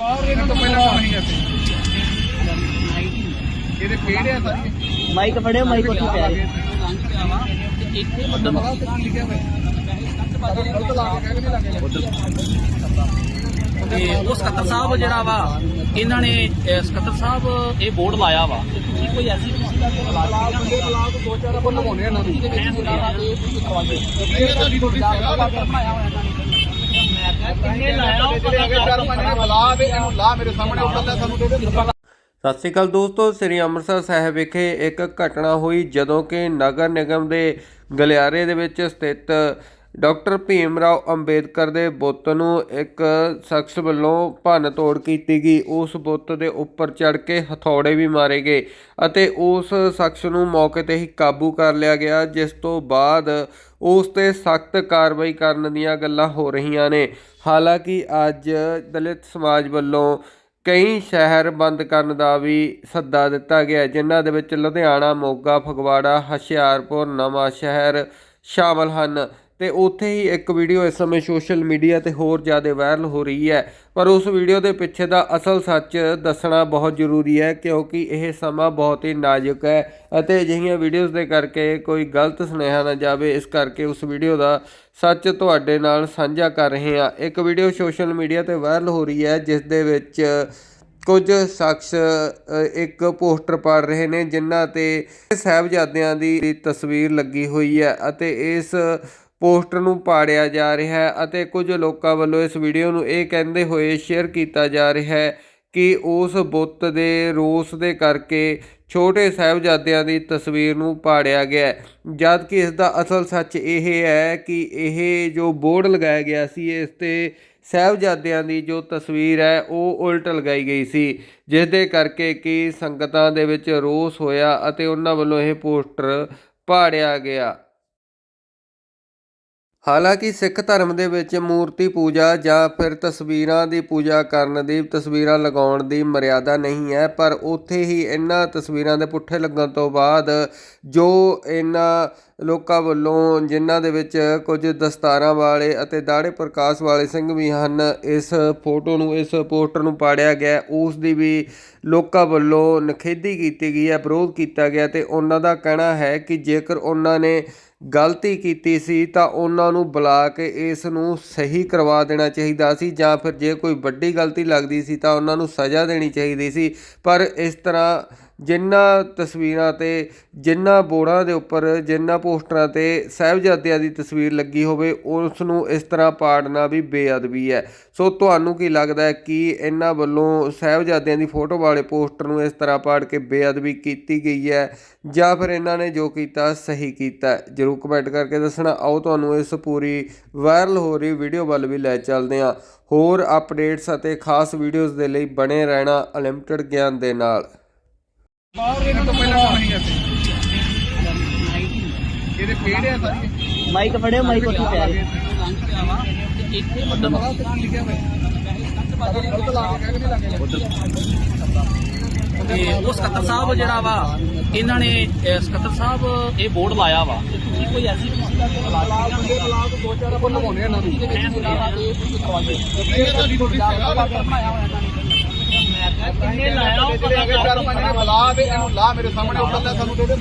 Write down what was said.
ਬਾਹਰ ਇਹਨਾਂ ਤੋਂ ਪਹਿਲਾਂ ਕੰਮ ਨਹੀਂ ਕਰਦੇ। ਇਹਦੇ ਪੇੜ ਆ ਸਾਰੀ ਮਾਈਕ ਫੜਿਓ ਮਾਈਕ ਉੱਥੇ ਪਿਆ ਮਤਲਬ ਲਿਖਿਆ ਹੋਇਆ? ਤੇ ਉਹ ਸਕੱਤਰ ਸਾਹਿਬ ਜਿਹੜਾ ਵਾ ਇਹਨਾਂ ਨੇ ਸਕੱਤਰ ਸਾਹਿਬ ਇਹ ਬੋਰਡ ਲਾਇਆ ਵਾ। ਤੁਸੀਂ ਕੋਈ ਐਸੀ ਬੰਦੇ ਦੋ ਚਾਰ ਆਪਾਂ ਲਵਾਉਣੇ ਇਹਨਾਂ ਤੁਹਾਡੀ ਨੇ ਸਤਿ ਸ਼੍ਰੀ ਅਕਾਲ ਦੋਸਤੋ, ਸ੍ਰੀ ਅੰਮ੍ਰਿਤਸਰ ਸਾਹਿਬ ਵਿਖੇ ਇੱਕ ਘਟਨਾ ਹੋਈ ਜਦੋਂ ਕਿ ਨਗਰ ਨਿਗਮ ਦੇ ਗਲਿਆਰੇ ਦੇ ਵਿੱਚ ਸਥਿਤ ਡਾਕਟਰ ਭੀਮ ਰਾਓ ਅੰਬੇਦਕਰ ਦੇ ਬੁੱਤ ਨੂੰ ਇੱਕ ਸ਼ਖਸ ਵੱਲੋਂ ਭੰਨ ਤੋੜ ਕੀਤੀ ਗਈ। ਉਸ ਬੁੱਤ ਦੇ ਉੱਪਰ ਚੜ ਕੇ ਹਥੌੜੇ ਵੀ ਮਾਰੇ ਗਏ ਅਤੇ ਉਸ ਸ਼ਖਸ ਨੂੰ ਮੌਕੇ ਤੇ ਹੀ ਕਾਬੂ ਕਰ ਲਿਆ ਗਿਆ, ਜਿਸ ਤੋਂ ਬਾਅਦ ਉਸ ਤੇ ਸਖਤ ਕਾਰਵਾਈ ਕਰਨ ਦੀਆਂ ਗੱਲਾਂ ਹੋ ਰਹੀਆਂ ਨੇ। ਹਾਲਾਂਕਿ ਅੱਜ ਦਲਿਤ ਸਮਾਜ ਵੱਲੋਂ ਕਈ ਸ਼ਹਿਰ ਬੰਦ ਕਰਨ ਦਾ ਵੀ ਸੱਦਾ ਦਿੱਤਾ ਗਿਆ, ਜਿਨ੍ਹਾਂ ਦੇ ਵਿੱਚ ਲੁਧਿਆਣਾ, ਮੋਗਾ, ਫਗਵਾੜਾ, ਹੁਸ਼ਿਆਰਪੁਰ ਨਵਾਂ ਸ਼ਹਿਰ ਸ਼ਾਮਲ ਹਨ। ਤੇ ਉੱਥੇ ਹੀ ਇੱਕ ਵੀਡੀਓ ਇਸ ਸਮੇਂ ਸੋਸ਼ਲ ਮੀਡੀਆ ਤੇ ਹੋਰ ਜ਼ਿਆਦਾ ਵਾਇਰਲ ਹੋ ਰਹੀ ਹੈ। ਪਰ ਉਸ ਵੀਡੀਓ ਦੇ ਪਿੱਛੇ ਦਾ ਅਸਲ ਸੱਚ ਦੱਸਣਾ ਬਹੁਤ ਜ਼ਰੂਰੀ ਹੈ, ਕਿਉਂਕਿ ਇਹ ਸਮਾਂ ਬਹੁਤ ਹੀ ਨਾਜ਼ੁਕ ਹੈ ਅਤੇ ਅਜਿਹੀਆਂ ਵੀਡੀਓਜ਼ ਦੇ ਕਰਕੇ ਕੋਈ ਗਲਤ ਸੁਨੇਹਾ ਨਾ ਜਾਵੇ। ਇਸ ਕਰਕੇ ਉਸ ਵੀਡੀਓ ਦਾ ਸੱਚ ਤੁਹਾਡੇ ਨਾਲ ਸਾਂਝਾ ਕਰ ਰਹੇ ਹਾਂ। ਇੱਕ ਵੀਡੀਓ ਸੋਸ਼ਲ ਮੀਡੀਆ ਤੇ ਵਾਇਰਲ ਹੋ ਰਹੀ ਹੈ, ਜਿਸ ਦੇ ਵਿੱਚ ਕੁਝ ਸ਼ਖਸ ਇੱਕ ਪੋਸਟਰ ਪਾੜ ਰਹੇ ਨੇ, ਜਿਨ੍ਹਾਂ ਤੇ ਸਾਹਿਬਜ਼ਾਦਿਆਂ ਦੀ ਤਸਵੀਰ ਲੱਗੀ ਹੋਈ ਹੈ ਅਤੇ ਇਸ ਪੋਸਟਰ ਨੂੰ ਪਾੜਿਆ ਜਾ ਰਿਹਾ ਹੈ ਅਤੇ ਕੁਝ ਲੋਕਾਂ ਵੱਲੋਂ ਇਸ ਵੀਡੀਓ ਨੂੰ ਇਹ ਕਹਿੰਦੇ ਹੋਏ ਸ਼ੇਅਰ ਕੀਤਾ ਜਾ ਰਿਹਾ ਹੈ ਕਿ ਉਸ ਬੁੱਤ ਦੇ ਰੋਸ ਦੇ ਕਰਕੇ ਛੋਟੇ ਸਾਹਿਬਜ਼ਾਦਿਆਂ ਦੀ ਤਸਵੀਰ ਨੂੰ ਪਾੜਿਆ ਗਿਆ ਹੈ। ਜਦ ਕਿ ਇਸ ਦਾ ਅਸਲ ਸੱਚ ਇਹ ਹੈ ਕਿ ਇਹ ਜੋ ਬੋਰਡ ਲਗਾਇਆ ਗਿਆ ਸੀ, ਇਸ ਤੇ ਸਾਹਿਬਜ਼ਾਦਿਆਂ ਦੀ ਜੋ ਤਸਵੀਰ ਹੈ, ਉਹ ਉਲਟ ਲਗਾਈ ਗਈ ਸੀ ਜਿਸ ਦੇ ਕਰਕੇ ਕਿ ਸੰਗਤਾਂ ਦੇ ਵਿੱਚ ਰੋਸ ਹੋਇਆ ਅਤੇ ਉਹਨਾਂ ਵੱਲੋਂ ਇਹ ਪੋਸਟਰ ਪਾੜਿਆ ਗਿਆ ਹਾਲਾਂਕਿ ਸਿੱਖ ਧਰਮ ਦੇ ਵਿੱਚ ਮੂਰਤੀ ਪੂਜਾ ਜਾਂ ਫਿਰ ਤਸਵੀਰਾਂ ਦੀ ਪੂਜਾ ਕਰਨ ਦੀ, ਤਸਵੀਰਾਂ ਲਗਾਉਣ ਦੀ ਮਰਿਆਦਾ ਨਹੀਂ ਹੈ, ਪਰ ਉੱਥੇ ਹੀ ਇਹਨਾਂ ਤਸਵੀਰਾਂ ਦੇ ਪੁੱਠੇ ਲੱਗਣ ਤੋਂ ਬਾਅਦ ਜੋ ਇਹਨਾਂ ਲੋਕਾਂ ਵੱਲੋਂ, ਜਿਨ੍ਹਾਂ ਦੇ ਵਿੱਚ ਕੁਝ ਦਸਤਾਰਾਂ ਵਾਲੇ ਅਤੇ ਦਾੜੇ ਪ੍ਰਕਾਸ਼ ਵਾਲੇ ਸਿੰਘ ਵੀ ਹਨ, ਇਸ ਫੋਟੋ ਨੂੰ, ਇਸ ਪੋਸਟਰ ਨੂੰ ਪਾੜਿਆ ਗਿਆ, ਉਸ ਦੀ ਵੀ ਲੋਕਾਂ ਵੱਲੋਂ ਨਖੇਦੀ ਕੀਤੀ ਗਈ ਹੈ, ਵਿਰੋਧ ਕੀਤਾ ਗਿਆ ਤੇ ਉਹਨਾਂ ਦਾ ਕਹਿਣਾ ਹੈ ਕਿ ਜੇਕਰ ਉਹਨਾਂ ਨੇ ਗਲਤੀ ਕੀਤੀ ਸੀ ਤਾਂ ਉਹਨਾਂ ਨੂੰ ਬੁਲਾ ਕੇ ਇਸ ਨੂੰ ਸਹੀ ਕਰਵਾ ਦੇਣਾ ਚਾਹੀਦਾ ਸੀ ਜਾਂ ਫਿਰ ਜੇ ਕੋਈ ਵੱਡੀ ਗਲਤੀ ਲੱਗਦੀ ਸੀ ਤਾਂ ਉਹਨਾਂ ਨੂੰ ਸਜ਼ਾ ਦੇਣੀ ਚਾਹੀਦੀ ਸੀ। ਪਰ ਇਸ ਤਰ੍ਹਾਂ ਜਿਨ੍ਹਾਂ ਤਸਵੀਰਾਂ ਤੇ ਜਿਨ੍ਹਾਂ ਬੋਰਡਾਂ ਦੇ ਉੱਪਰ ਜਿਨ੍ਹਾਂ ਪੋਸਟਰਾਂ ਤੇ ਸਾਹਿਬਜ਼ਾਦਿਆਂ ਦੀ ਤਸਵੀਰ ਲੱਗੀ ਹੋਵੇ ਉਸ ਨੂੰ ਇਸ ਤਰ੍ਹਾਂ ਪਾੜਨਾ ਵੀ ਬੇਅਦਬੀ ਹੈ। ਸੋ ਤੁਹਾਨੂੰ ਕੀ ਲੱਗਦਾ ਹੈ ਕਿ ਇਹਨਾਂ ਵੱਲੋਂ ਸਾਹਿਬਜ਼ਾਦਿਆਂ ਦੀ ਫੋਟੋ ਵਾਲੇ ਪੋਸਟਰ ਨੂੰ ਇਸ ਤਰ੍ਹਾਂ ਪਾੜ ਕੇ ਬੇਅਦਬੀ ਕੀਤੀ ਗਈ ਹੈ ਜਾਂ ਫਿਰ ਇਹਨਾਂ ਨੇ ਜੋ ਕੀਤਾ ਸਹੀ ਕੀਤਾ? ਜਰੂਰ ਕਮੈਂਟ ਕਰਕੇ ਦੱਸਣਾ। ਆਓ ਤੁਹਾਨੂੰ ਇਸ ਪੂਰੀ ਵਾਇਰਲ ਹੋ ਰਹੀ ਵੀਡੀਓ ਵੱਲ ਵੀ ਲੈ ਚੱਲਦੇ ਹਾਂ। ਹੋਰ ਅਪਡੇਟਸ ਅਤੇ ਖਾਸ ਵੀਡੀਓਜ਼ ਦੇ ਲਈ ਬਣੇ ਰਹਿਣਾ ਅਨਲਿਮਟਿਡ ਗਿਆਨ ਦੇ ਨਾਲ। ਬਾਹਰ ਇਹਨਾਂ ਤੋਂ ਪਹਿਲਾਂ ਕੰਮ ਨਹੀਂ ਕਰਦੇ। ਇਹਦੇ ਪੇੜ ਆ ਸਾਰੀ। ਮਾਈਕ ਫੜਿਓ ਮਾਈਕ ਉੱਥੇ ਪਿਆ ਮਤਲਬ ਲਿਖਿਆ ਹੋਇਆ। ਨਹੀਂ ਤੇ ਉਹ ਸਕੱਤਰ ਸਾਹਿਬ ਜਿਹੜਾ ਵਾ ਇਹਨਾਂ ਨੇ ਸਕੱਤਰ ਸਾਹਿਬ ਇਹ ਬੋਰਡ ਲਾਇਆ ਵਾ। ਤੁਸੀਂ ਕੋਈ ਐਸੀ ਬੰਦੇ ਬੁਲਾ ਕੇ ਦੋ ਚਾਰ ਆਪਾਂ ਲਵਾਉਣੇ ਇਹਨਾਂ ਨੂੰ ਇਹ ਤੁਹਾਡੀ ਥੋੜੀ ਕਿੰਨੇ ਲਾਇਆ ਉਹ ਅਗੇ ਚਾਰ ਪੰਜ ਨੇ ਬੁਲਾ ਤੇ ਇਹਨੂੰ ਲਾ ਮੇਰੇ ਸਾਹਮਣੇ ਉੱਤਰ ਸਾਨੂੰ ਦੇ ਦੇ